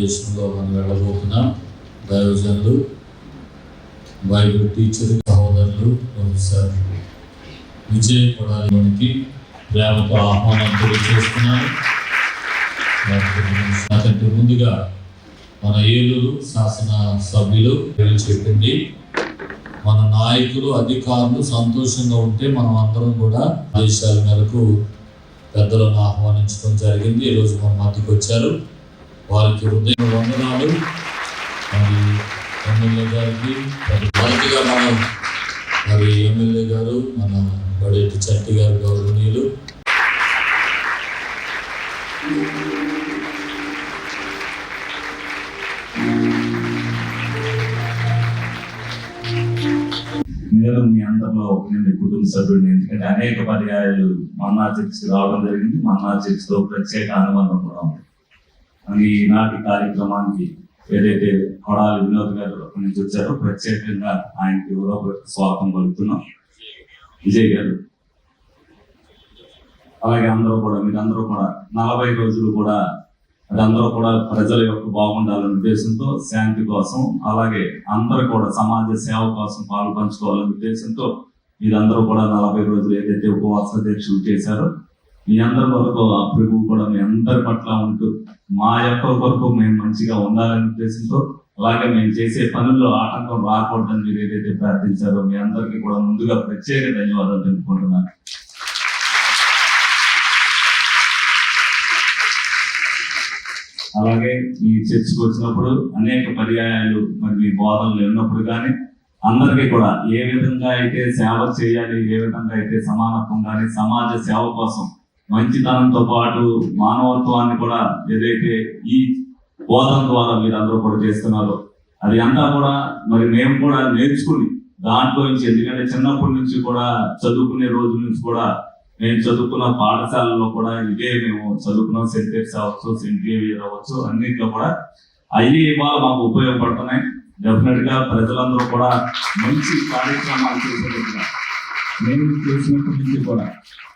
దేశంలో సందేశంలో మనం వెళ్ళబోతున్నాం. దైవజనులు బైబిల్ టీచర్ సహోదరులు ప్రొఫెసర్ విజయ్ కొడాలికి ప్రేమతో ఆహ్వానం తెలియజేస్తున్నాను. నాకంటే ముందుగా మన ఏలూరు శాసన సభ్యులు చెప్పింది మన నాయకులు అధికారులు సంతోషంగా ఉంటే మనం అందరం కూడా ఆదేశాల మేరకు పెద్దలను ఆహ్వానించడం జరిగింది. ఈరోజు మన మధ్యకి వచ్చారు. వారికి హృదయ వందనాలు. మరి ఎమ్మెల్యే గారికి మరి మొదటిగా మనం మరి ఎమ్మెల్యే గారు మన బడేటి చట్టి గారు గౌరవనీయులు. నేను మీ అందరిలో నేను కుటుంబ సభ్యుడిని. ఎందుకంటే అనేక పర్యాయాలు మన్నా చర్చ్ రావడం జరిగింది. మన్నా చర్చ్తో ప్రత్యేక అనుబంధం కూడా ఉంది. అని ఈనాటి కార్యక్రమానికి ఏదైతే కొడాలి వినోద్ గారు నుంచి వచ్చారో ప్రత్యేకంగా ఆయనకి స్వాగతం పలుకుతున్నాం. విజయ్ గారు. అలాగే అందరూ కూడా మీరందరూ కూడా నలభై రోజులు కూడా అదందరూ కూడా ప్రజల యొక్క బాగుండాలనే ఉద్దేశంతో శాంతి కోసం అలాగే అందరూ కూడా సమాజ సేవ కోసం పాలు పంచుకోవాలనే ఉద్దేశంతో మీరందరూ కూడా నలభై రోజులు ఏదైతే ఉపవాస దీక్షలు చేశారో మీ అందరి కొరకు ఆ ప్రభు కూడా మీ అందరి పట్ల ఉంటూ మా యొక్క కొరకు మేము మంచిగా ఉండాలనే ఉద్దేశంతో అలాగే మేము చేసే పనుల్లో ఆటంకం రాకూడదని మీరు ఏదైతే ప్రార్థించారో మీ అందరికీ కూడా ముందుగా ప్రత్యేక ధన్యవాదాలు తెలుపుకుంటున్నాను. అలాగే మీ చర్చకు వచ్చినప్పుడు అనేక పర్యాయాలు మరి మీ బోధనలు ఉన్నప్పుడు కానీ అందరికీ కూడా ఏ విధంగా అయితే సేవ చేయాలి ఏ విధంగా అయితే సమానత్వం కానీ సమాజ సేవ కోసం మంచితనంతో పాటు మానవత్వాన్ని కూడా ఏదైతే ఈ బోధన ద్వారా మీరు అందరూ కూడా చేస్తున్నారో అది అంతా కూడా మరి మేము కూడా నేర్చుకుని దాంట్లో నుంచి ఎందుకంటే చిన్నప్పటి నుంచి కూడా చదువుకునే రోజుల నుంచి కూడా మేము చదువుకున్న పాఠశాలలో కూడా ఇదే మేము చదువుకున్న. సెంట్ ఎక్స్ అవ్వచ్చు సెంట్ జేవియర్ అవ్వచ్చు అన్నింటిలో కూడా అవి ఇవాళ మాకు ఉపయోగపడుతున్నాయి. డెఫినెట్గా ప్రజలందరూ కూడా మంచి కార్యక్రమాలు చేసేట్టుగా నేను చేసినప్పటి నుంచి కూడా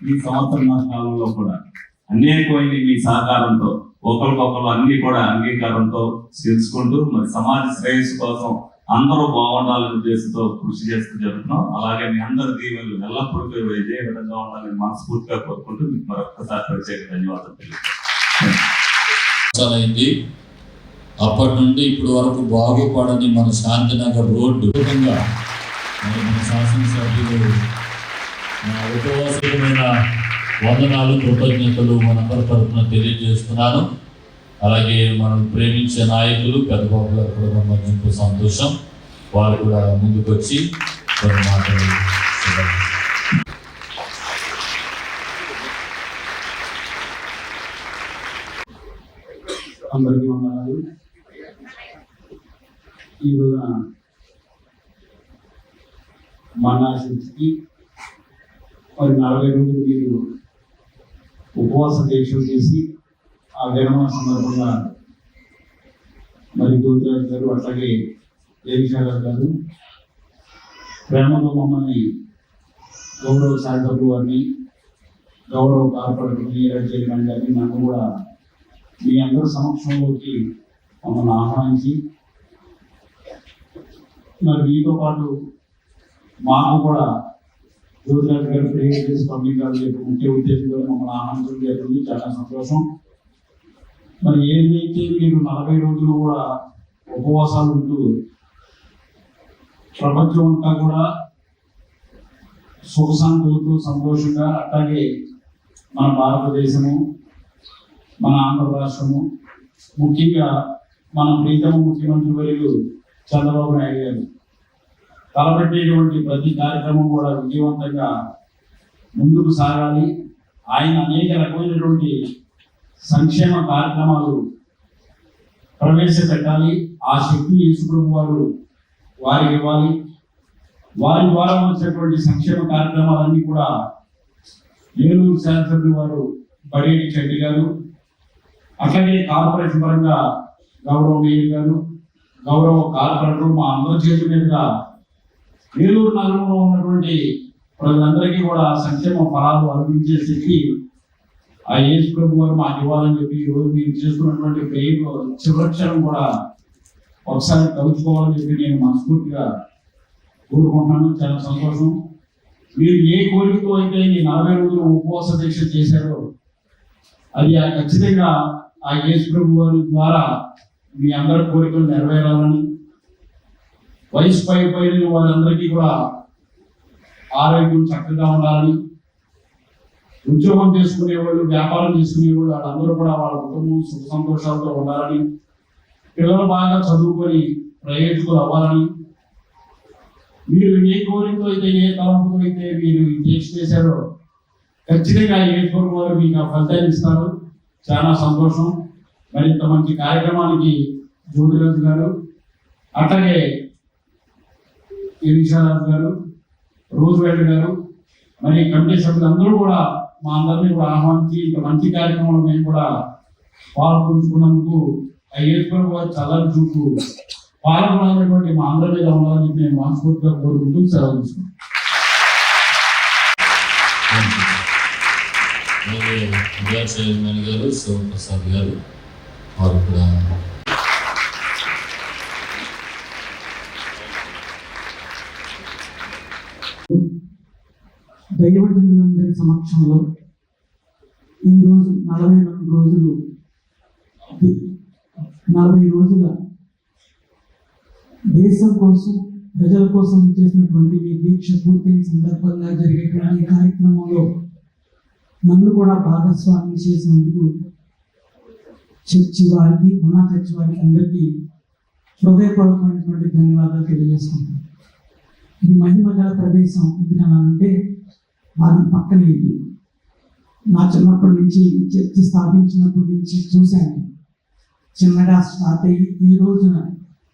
ఈ సంవత్సరం కాలంలో కూడా అనేకమైన మీ సహకారంతో ఒకరికొకరు అన్ని కూడా అంగీకారంతో తెలుసుకుంటూ మరి సమాజ శ్రేయస్సు కోసం అందరూ బాగుండాలనే ఉద్దేశంతో కృషి చేస్తూ జరుగుతున్నాం. అలాగే మీ అందరి దీవెనలు ఎల్లప్పుడూ ఇదే విధంగా ఉండాలని మనస్ఫూర్తిగా కోరుకుంటూ మీకు మరొకసారి ప్రత్యేక ధన్యవాదాలు తెలియజేస్తున్నాను. అయింది. అప్పటి నుండి ఇప్పటి వరకు బాగుపడని మన శాంతినగర్ రోడ్డు. విధంగా మన శాసనసభ్యులు నా ఉపవాసమైన వందనాలు కృతజ్ఞతలు మనందరి తరఫున తెలియజేస్తున్నాను. అలాగే మనం ప్రేమించే నాయకులు పెద్దబాబు గారు కూడా మధ్య సంతోషం. వారు కూడా ముందుకు వచ్చి కొన్ని మాటలు అందరికీ వందనాలు. ఈ రోజున మనాశికి మరి నలభై రోజులు మీరు ఉపవాస దీక్షలు చేసి ఆ విరమణ సందర్భంగా మరి జ్యోతిరాజు గారు అట్లాగే దేవిశాల గారు ప్రేమలో మమ్మల్ని గౌరవ శాసకులు వారిని గౌరవ కార్పొరేటర్ని నీరజ్ చైర్మన్ గారిని నన్ను కూడా మీ అందరి సమక్షంలోకి మమ్మల్ని ఆహ్వానించి మరి మీతో పాటు మాకు కూడా జ్యోతిరాజు గారు ప్రేయర్ చేసి కాలేజ్ ముఖ్య ఉద్దేశంతో మమ్మల్ని ఆహ్వానించడం జరిగింది. చాలా సంతోషం. మరి ఏదైతే మీరు నలభై రోజులు కూడా ఉపవాసాలు ఉంటూ ప్రపంచం అంతా కూడా సుఖశాంతులతో సంతోషంగా అట్లాగే మన భారతదేశము మన ఆంధ్ర రాష్ట్రము ముఖ్యంగా మన ప్రీతమ ముఖ్యమంత్రి వర్యులు చంద్రబాబు నాయుడు గారు తలపెట్టేటువంటి ప్రతి కార్యక్రమం కూడా విజయవంతంగా ముందుకు సాగాలి. ఆయన అనేక రకమైనటువంటి సంక్షేమ కార్యక్రమాలు ప్రవేశపెట్టాలి. ఆ శక్తి యేసుప్రభు వారు వారికి ఇవ్వాలి. వారి ద్వారా వచ్చేటువంటి సంక్షేమ కార్యక్రమాలన్నీ కూడా ఏలూరు శాసనసభ్యులు వారు బడేటి చెడ్డి గారు అట్లాగే కార్పొరేషన్ పరంగా గౌరవ మేయర్ గారు గౌరవ కార్పొరేటర్ మా అందరి చేతుల మీదుగా వేలూరు నగరంలో ఉన్నటువంటి ప్రజలందరికీ కూడా సంక్షేమ ఫలాలు అందించే శక్తి ఆ యేసు ప్రభు గారు మాకు ఇవ్వాలని చెప్పి ఈరోజు రోజు మీరు చేసుకున్నటువంటి పేరు చివరక్షరం కూడా ఒకసారి కలుసుకోవాలని చెప్పి నేను మనస్ఫూర్తిగా కోరుకుంటున్నాను. చాలా సంతోషం. మీరు ఏ కోరికతో అయితే ఈ నలభై రోజులు ఉపవాస దీక్ష చేశారో అది ఆ ఖచ్చితంగా ఆ యేసు ప్రభు వారి ద్వారా మీ అందరి కోరికలు నెరవేరాలని వయసు పై పైన వాళ్ళందరికీ కూడా ఆరోగ్యం చక్కగా ఉండాలని ఉద్యోగం చేసుకునేవాళ్ళు వ్యాపారం చేసుకునేవాళ్ళు వాళ్ళందరూ కూడా వాళ్ళ కుటుంబం సుఖ సంతోషాలతో ఉండాలని పిల్లలు బాగా చదువుకొని ప్రయోజకులు అవ్వాలని మీరు ఏ కోరికతో అయితే ఏ తలంపుతో అయితే మీరు ఈ దీక్ష చేశారో ఖచ్చితంగా ఏ కోరిక వారు మీకు ఆ ఫలితాన్ని ఇస్తారు. చాలా సంతోషం. మరింత మంచి కార్యక్రమానికి జ్యోతిరాజు గారు అట్లాగే ఎలిషారాజు గారు రోజువేడ్ గారు మరి కమిటీ సభ్యులు అందరూ కూడా మా అందరినీ కూడా ఆహ్వానించి ఇంత మంచి కార్యక్రమంలో మేము కూడా పాల్పంచుకున్నందుకు ఆ ఏర్పడి వారి చల్లని చూపు పాల్గొనాలనేటువంటి మా అందరి మీద ఉండాలని చెప్పి నేను మనస్ఫూర్తిగా కోరుకుంటూ సెలవు తీసుకున్నాను గారు శివప్రసాద్ గారు వారు కూడా దైవజనులందరి సమక్షంలో ఈరోజు నలభై నాలుగు రోజులు నలభై రోజుల దేశం కోసం ప్రజల కోసం చేసినటువంటి ఈ దీక్ష పూర్తయిన సందర్భంగా జరిగేటువంటి ఈ కార్యక్రమంలో నన్ను కూడా భాగస్వామ్యం చేసినందుకు చర్చి వారికి మన చర్చి వారికి అందరికీ హృదయపూర్వకమైనటువంటి ధన్యవాదాలు తెలియజేసుకుంటాను ఇది మహిమగల ప్రదేశం ఇది అంటే మాది పక్కనే ఇల్లు నా చిన్నప్పటి నుంచి చర్చి స్థాపించినప్పటి నుంచి చూశాను. చిన్నగా స్టార్ట్ అయ్యి ఈ రోజున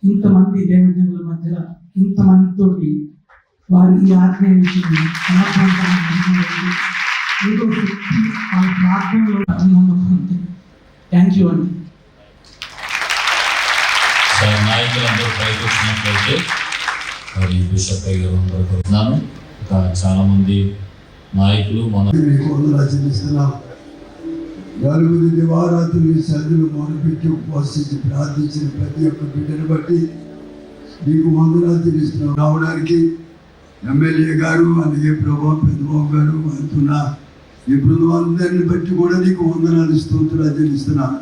ఇంతమంది దేవజనుల మధ్య ఇంతమందితోటి వారి ఈ ఆత్మీయ విషయాన్ని ఈరోజు వాళ్ళ ప్రార్థనలో థ్యాంక్ యూ అండి. నాయకులందరూ ప్రయత్నించినట్లయితే మరి బిషప్ గారు చాలా మంది నాయకులు మన చెల్లిస్తున్నాం నలుగురు దివారాత్రులు ఈ సన్నిధిలో మొదలుపెట్టి ఉపవాసించి ప్రార్థించిన ప్రతి ఒక్క బిడ్డను బట్టి నీకు వందనాలు తెలుస్తున్నాం రావడానికి ఎమ్మెల్యే గారు అలాగే ప్రభా పెద్దబాబు గారు అంటున్న. ఈ బృందం బట్టి కూడా నీకు వందనాలు స్తోత్రాలు చెల్లిస్తున్నాను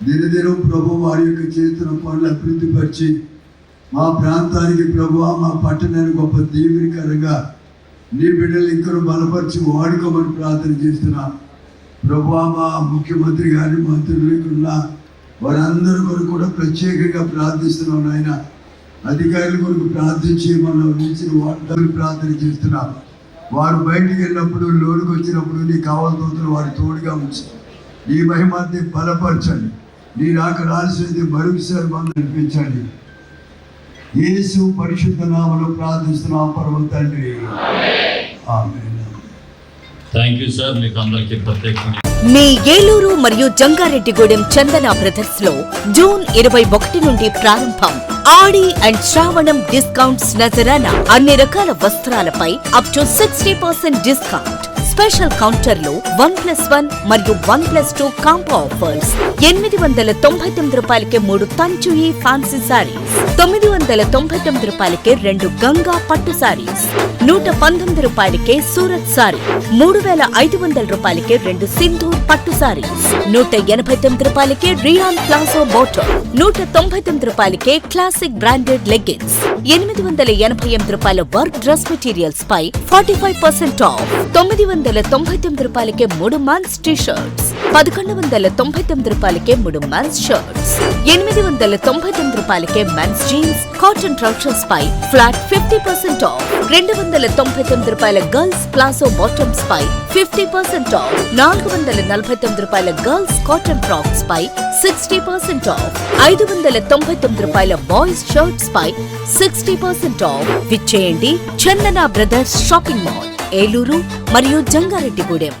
దినదినం ప్రభు వారి యొక్క చేతుల పనులు అభివృద్ధిపరిచి మా ప్రాంతానికి ప్రభు మా పట్టణానికి గొప్ప దీవెనకరంగా నీ బిడ్డలు ఇంకను బలపరిచి వాడుకోమని ప్రార్థన చేస్తున్నా ప్రభు మా ముఖ్యమంత్రి గారి మంత్రులు ఉన్న వారందరి కొరకు కూడా ప్రత్యేకంగా ప్రార్థిస్తున్నాం నాయన. అధికారుల కొరకు ప్రార్థించి మనం నిలిచిన వాటి ప్రార్థన చేస్తున్నాం. వారు బయటికి వెళ్ళినప్పుడు లోనికి వచ్చినప్పుడు నీ కావాల్సిన వారి తోడుగా ఉంచి. నీ మహిమాన్ని బలపరచండి. నీ నాకు రాల్సింది మరొకసారి మనం నడిపించండి యేసు పరిశుద్ధ నామలో ప్రార్థిస్తున్నాం పరమ థ్యాంక్ యూ సార్ మీకు అందరికీ ప్రత్యేకంగా మీ ఏలూరు మరియు జంగారెడ్డిగూడెం చందన బ్రదర్స్లో జూన్ ఇరవై ఒకటి నుండి ప్రారంభం. ఆడి అండ్ శ్రావణం డిస్కౌంట్స్ నజరాన అన్ని రకాల వస్త్రాలపై up to sixty percent discount special కౌంటర్లో వన్ ప్లస్ వన్ మరియు one plus two combo offers. ఎనిమిది వందల తొంభై తొమ్మిది రూపాయలకే మూడు తంచుయి ఫ్యాన్సీ సారీస్ తొమ్మిది వందల తొంభై తొమ్మిది రూపాయలకే రెండు గంగా పట్టు సారీస్ నూట పంతొమ్మిది రూపాయలకే సూరత్ సారీ మూడు వేల ఐదు వందల రూపాయలకే రెండు సింధూర్ పట్టు సారీస్ నూట ఎనభై తొమ్మిది రూపాయలకే రియాన్ ప్లాజో బోటో నూట తొంభై తొమ్మిది రూపాయలకే క్లాసిక్ బ్రాండెడ్ లెగ్గిన్స్ ఎనిమిది వందల ఎనభై ఎనిమిది రూపాయల వర్క్ డ్రెస్ మెటీరియల్స్ పై ఫార్టీ ఫైవ్ పర్సెంట్ ఆఫ్ తొమ్మిది వందల తొంభై తొమ్మిది రూపాయలకే మూడు మంత్స్ టీ షర్ట్స్ పదకొండు వందల తొంభై తొమ్మిది రూపాయలకే మూడు మెన్స్ షర్ట్స్ ఎనిమిది వందల తొంభై తొమ్మిది రూపాయలకే మెన్స్ జీన్స్ కాటన్ ట్రౌజర్స్ పై ఫ్లాట్ ఫిఫ్టీ పర్సెంట్ ఆఫ్ రెండు వందల తొంభై తొమ్మిది రూపాయల గర్ల్స్ ప్లాసో బాటమ్స్ పై ఫిఫ్టీ పర్సెంట్ ఆఫ్ నాలుగు వందల నలభై తొమ్మిది రూపాయల గర్ల్స్ కాటన్ ఫ్రాక్స్ పై సిక్స్టీ పర్సెంట్ ఆఫ్ ఐదు వందల తొంభై తొమ్మిది రూపాయల బాయ్స్ షర్ట్స్ పై sixty percent off విచ్చేయండి Chandana brothers shopping mall Eluru మరియు జంగారెడ్డిగూడెం.